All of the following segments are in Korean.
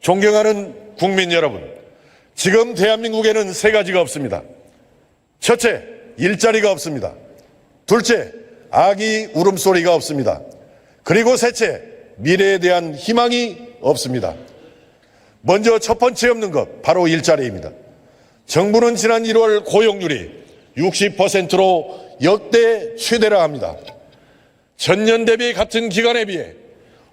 존경하는 국민 여러분, 지금 대한민국에는 세 가지가 없습니다. 첫째, 일자리가 없습니다. 둘째, 아기 울음소리가 없습니다. 그리고 셋째, 미래에 대한 희망이 없습니다. 먼저 첫 번째 없는 것, 바로 일자리입니다. 정부는 지난 1월 고용률이 60%로 역대 최대라 합니다. 전년 대비 같은 기간에 비해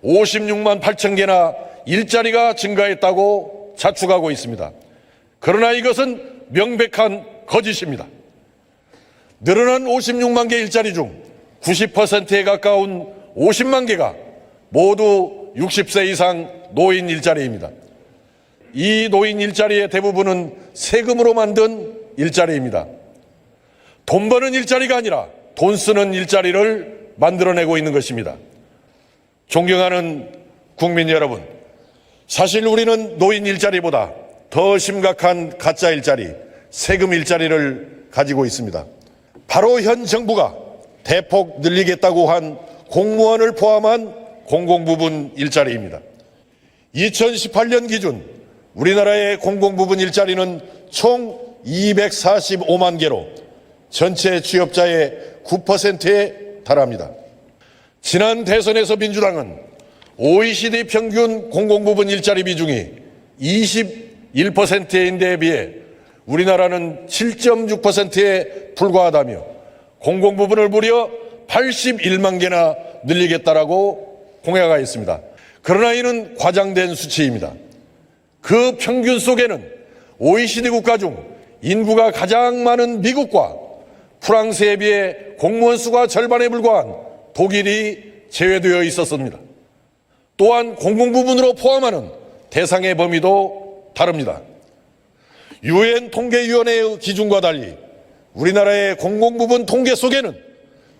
56만 8천 개나 일자리가 증가했다고 자축하고 있습니다. 그러나 이것은 명백한 거짓입니다. 늘어난 56만 개 일자리 중 90%에 가까운 50만 개가 모두 60세 이상 노인 일자리입니다. 이 노인 일자리의 대부분은 세금으로 만든 일자리입니다. 돈 버는 일자리가 아니라 돈 쓰는 일자리를 만들어내고 있는 것입니다. 존경하는 국민 여러분, 사실 우리는 노인 일자리보다 더 심각한 가짜 일자리, 세금 일자리를 가지고 있습니다. 바로 현 정부가 대폭 늘리겠다고 한 공무원을 포함한 공공부분 일자리입니다. 2018년 기준 우리나라의 공공부분 일자리는 총 245만 개로 전체 취업자의 9%에 달합니다. 지난 대선에서 민주당은 OECD 평균 공공부분 일자리 비중이 21%인데에 비해 우리나라는 7.6%에 불과하다며 공공부분을 무려 81만 개나 늘리겠다라고 공약하였습니다. 그러나 이는 과장된 수치입니다. 그 평균 속에는 OECD 국가 중 인구가 가장 많은 미국과 프랑스에 비해 공무원 수가 절반에 불과한 독일이 제외되어 있었습니다. 또한 공공부문으로 포함하는 대상의 범위도 다릅니다. 유엔 통계위원회의 기준과 달리 우리나라의 공공부문 통계 속에는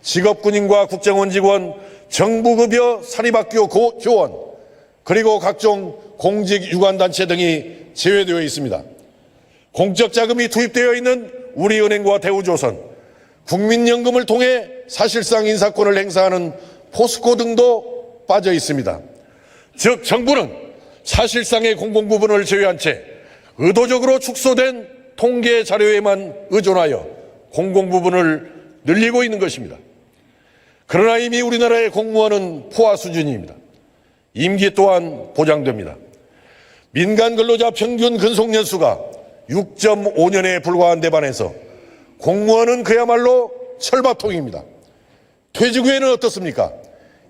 직업군인과 국정원 직원, 정부급여 사립학교 고- 교원, 그리고 각종 공직 유관단체 등이 제외되어 있습니다. 공적 자금이 투입되어 있는 우리은행과 대우조선, 국민연금을 통해 사실상 인사권을 행사하는 포스코 등도 빠져 있습니다. 즉 정부는 사실상의 공공부분을 제외한 채 의도적으로 축소된 통계 자료에만 의존하여 공공부분을 늘리고 있는 것입니다. 그러나 이미 우리나라의 공무원은 포화 수준입니다. 임기 또한 보장됩니다. 민간 근로자 평균 근속 연수가 6.5년에 불과한 데 반해서 공무원은 그야말로 철밥통입니다. 퇴직 후에는 어떻습니까?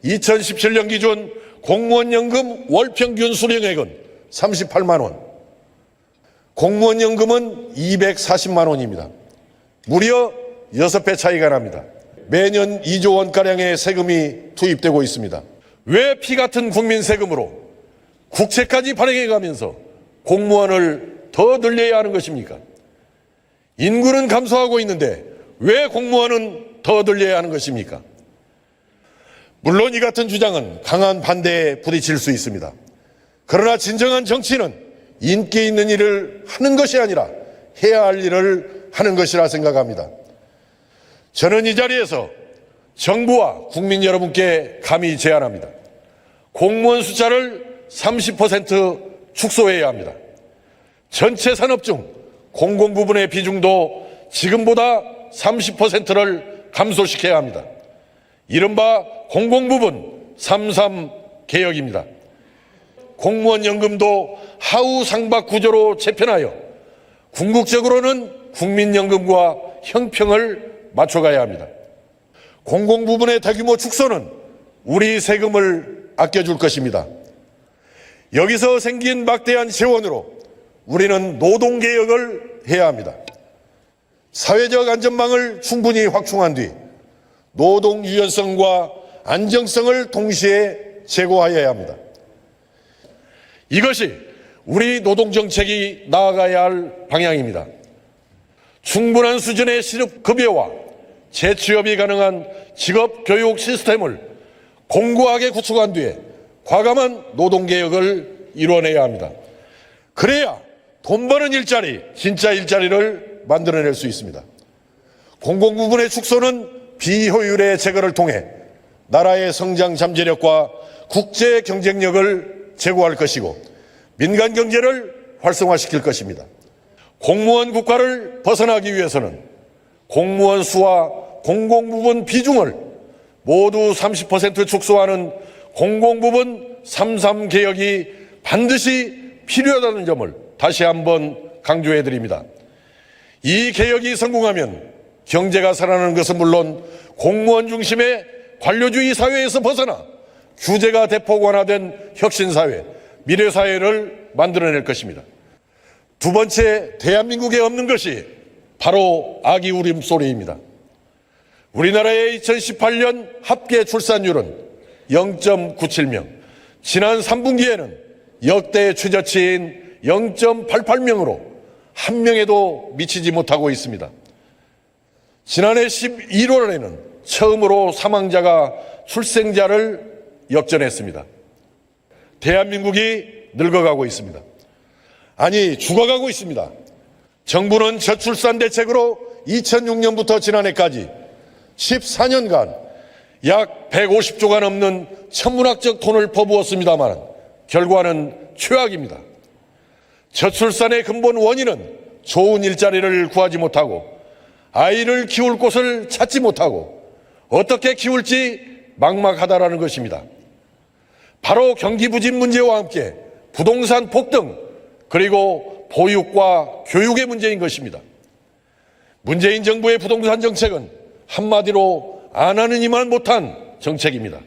2017년 기준 공무원 연금 월 평균 수령액은 38만 원. 공무원 연금은 240만 원입니다. 무려 6배 차이가 납니다. 매년 2조 원가량의 세금이 투입되고 있습니다. 왜 피 같은 국민 세금으로 국채까지 발행해 가면서 공무원을 더 늘려야 하는 것입니까? 인구는 감소하고 있는데 왜 공무원은 더 늘려야 하는 것입니까? 물론 이 같은 주장은 강한 반대에 부딪힐 수 있습니다. 그러나 진정한 정치는 인기 있는 일을 하는 것이 아니라 해야 할 일을 하는 것이라 생각합니다. 저는 이 자리에서 정부와 국민 여러분께 감히 제안합니다. 공무원 숫자를 30% 축소해야 합니다. 전체 산업 중 공공 부분의 비중도 지금보다 30%를 감소시켜야 합니다. 이른바 공공 부분 33 개혁입니다. 공무원 연금도 하우 상박 구조로 재편하여 궁극적으로는 국민연금과 형평을 맞춰가야 합니다. 공공 부분의 대규모 축소는 우리 세금을 아껴줄 것입니다. 여기서 생긴 막대한 재원으로 우리는 노동개혁을 해야 합니다. 사회적 안전망을 충분히 확충한 뒤 노동 유연성과 안정성을 동시에 제고하여야 합니다. 이것이 우리 노동 정책이 나아가야 할 방향입니다. 충분한 수준의 실업급여와 재취업이 가능한 직업교육 시스템을 공고하게 구축한 뒤에 과감한 노동개혁을 이뤄내야 합니다. 그래야 돈 버는 일자리, 진짜 일자리를 만들어낼 수 있습니다. 공공부문의 축소는 비효율의 제거를 통해 나라의 성장 잠재력과 국제 경쟁력을 제고할 것이고 민간 경제를 활성화시킬 것입니다. 공무원 국가를 벗어나기 위해서는 공무원 수와 공공부문 비중을 모두 30% 축소하는 공공부문 33 개혁이 반드시 필요하다는 점을 다시 한번 강조해 드립니다. 이 개혁이 성공하면 경제가 살아나는 것은 물론 공무원 중심의 관료주의 사회에서 벗어나 규제가 대폭 완화된 혁신사회, 미래사회를 만들어낼 것입니다. 두 번째, 대한민국에 없는 것이 바로 아기 울음소리입니다. 우리나라의 2018년 합계 출산율은 0.97명, 지난 3분기에는 역대 최저치인 0.88명으로 한 명에도 미치지 못하고 있습니다. 지난해 11월에는 처음으로 사망자가 출생자를 역전했습니다. 대한민국이 늙어가고 있습니다. 아니, 죽어가고 있습니다. 정부는 저출산 대책으로 2006년부터 지난해까지 14년간 약 150조가 넘는 천문학적 돈을 퍼부었습니다만 결과는 최악입니다. 저출산의 근본 원인은 좋은 일자리를 구하지 못하고 아이를 키울 곳을 찾지 못하고 어떻게 키울지 막막하다라는 것입니다. 바로 경기 부진 문제와 함께 부동산 폭등 그리고 보육과 교육의 문제인 것입니다. 문재인 정부의 부동산 정책은 한마디로 안 하느니만 못한 정책입니다.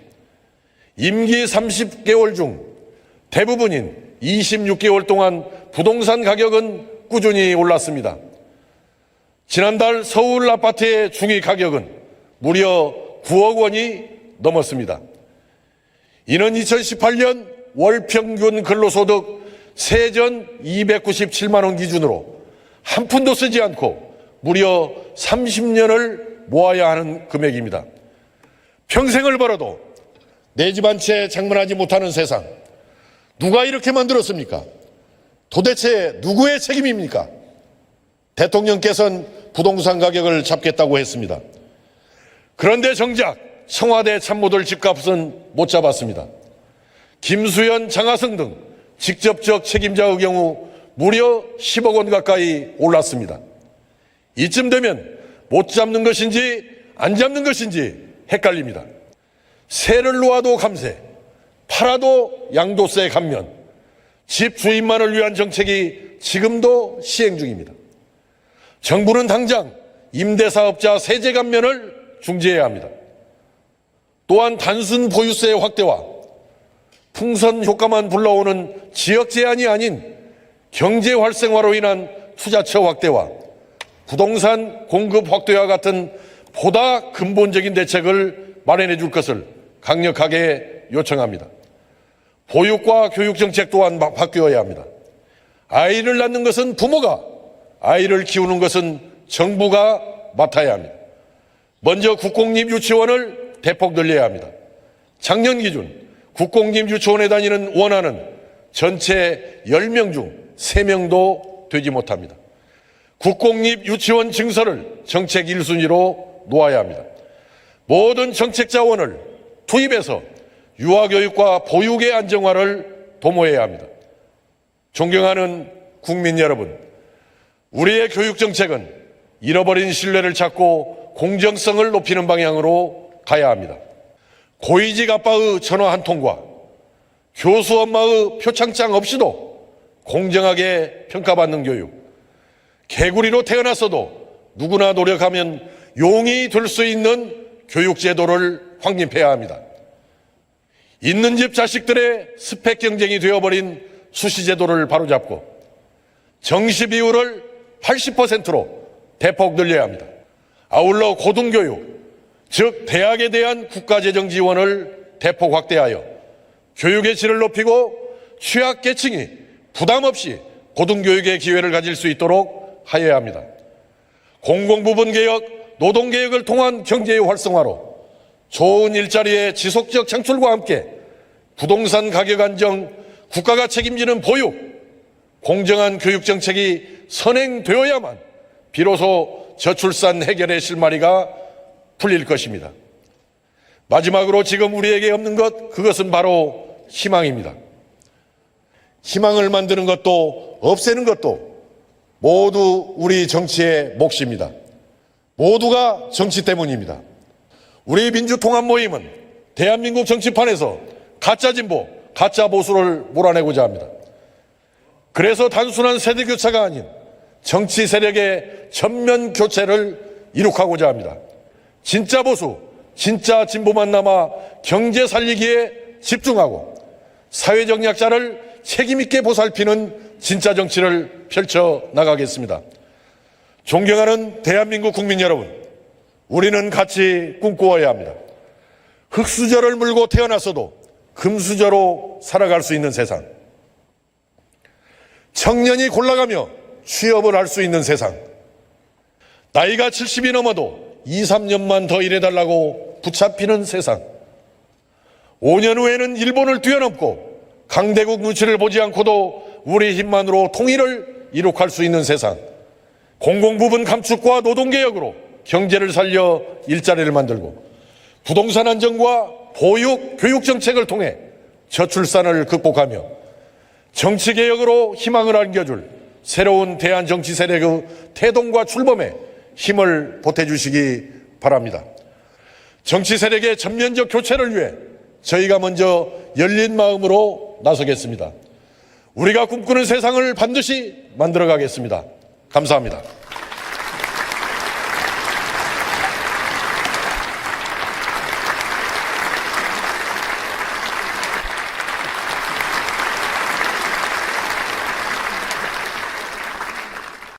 임기 30개월 중 대부분인 26개월 동안 부동산 가격은 꾸준히 올랐습니다. 지난달 서울 아파트의 중위 가격은 무려 9억 원이 넘었습니다. 이는 2018년 월 평균 근로소득 세전 297만 원 기준으로 한 푼도 쓰지 않고 무려 30년을 모아야 하는 금액입니다. 평생을 벌어도 내 집 한 채 장만하지 못하는 세상. 누가 이렇게 만들었습니까? 도대체 누구의 책임입니까? 대통령께서는 부동산 가격을 잡겠다고 했습니다. 그런데 정작 청와대 참모들 집값은 못 잡았습니다. 김수현, 장하성 등 직접적 책임자의 경우 무려 10억 원 가까이 올랐습니다. 이쯤 되면 못 잡는 것인지 안 잡는 것인지 헷갈립니다. 세를 놓아도 감세, 팔아도 양도세 감면, 집 주인만을 위한 정책이 지금도 시행 중입니다. 정부는 당장 임대사업자 세제 감면을 중지해야 합니다. 또한 단순 보유세 확대와 풍선 효과만 불러오는 지역 제한이 아닌 경제 활성화로 인한 투자처 확대와 부동산 공급 확대와 같은 보다 근본적인 대책을 마련해 줄 것을 강력하게 요청합니다. 보육과 교육 정책 또한 바- 바뀌어야 합니다. 아이를 낳는 것은 부모가, 아이를 키우는 것은 정부가 맡아야 합니다. 먼저 국공립 유치원을 대폭 늘려야 합니다. 작년 기준 국공립 유치원에 다니는 원하는 전체 10명 중 3명도 되지 못합니다. 국공립 유치원 증서를 정책 1순위로 놓아야 합니다. 모든 정책 자원을 투입해서 유아교육과 보육의 안정화를 도모해야 합니다. 존경하는 국민 여러분, 우리의 교육 정책은 잃어버린 신뢰를 찾고 공정성을 높이는 방향으로 가야 합니다. 고위직 아빠의 전화 한 통과 교수 엄마의 표창장 없이도 공정하게 평가받는 교육, 개구리로 태어났어도 누구나 노력하면 용이 될 수 있는 교육제도를 확립해야 합니다. 있는 집 자식들의 스펙 경쟁이 되어버린 수시제도를 바로잡고 정시 비율을 80%로 대폭 늘려야 합니다. 아울러 고등교육, 즉 대학에 대한 국가재정 지원을 대폭 확대하여 교육의 질을 높이고 취약계층이 부담 없이 고등교육의 기회를 가질 수 있도록 하여야 합니다. 공공부문 개혁, 노동개혁을 통한 경제의 활성화로 좋은 일자리의 지속적 창출과 함께 부동산 가격 안정, 국가가 책임지는 보육, 공정한 교육 정책이 선행되어야만 비로소 저출산 해결의 실마리가 풀릴 것입니다. 마지막으로 지금 우리에게 없는 것, 그것은 바로 희망입니다. 희망을 만드는 것도 없애는 것도 모두 우리 정치의 몫입니다. 모두가 정치 때문입니다. 우리 민주통합 모임은 대한민국 정치판에서 가짜 진보, 가짜 보수를 몰아내고자 합니다. 그래서 단순한 세대 교체가 아닌 정치 세력의 전면 교체를 이룩하고자 합니다. 진짜 보수, 진짜 진보만 남아 경제 살리기에 집중하고 사회적 약자를 책임있게 보살피는 진짜 정치를 펼쳐 나가겠습니다. 존경하는 대한민국 국민 여러분, 우리는 같이 꿈꾸어야 합니다. 흙수저를 물고 태어났어도 금수저로 살아갈 수 있는 세상. 청년이 골라가며 취업을 할 수 있는 세상. 나이가 70이 넘어도 2, 3년만 더 일해달라고 붙잡히는 세상. 5년 후에는 일본을 뛰어넘고 강대국 눈치를 보지 않고도 우리 힘만으로 통일을 이룩할 수 있는 세상. 공공부문 감축과 노동개혁으로 경제를 살려 일자리를 만들고 부동산 안정과 보육, 교육 정책을 통해 저출산을 극복하며 정치개혁으로 희망을 안겨줄 새로운 대한 정치 세력의 태동과 출범에 힘을 보태주시기 바랍니다. 정치 세력의 전면적 교체를 위해 저희가 먼저 열린 마음으로 나서겠습니다. 우리가 꿈꾸는 세상을 반드시 만들어 가겠습니다. 감사합니다.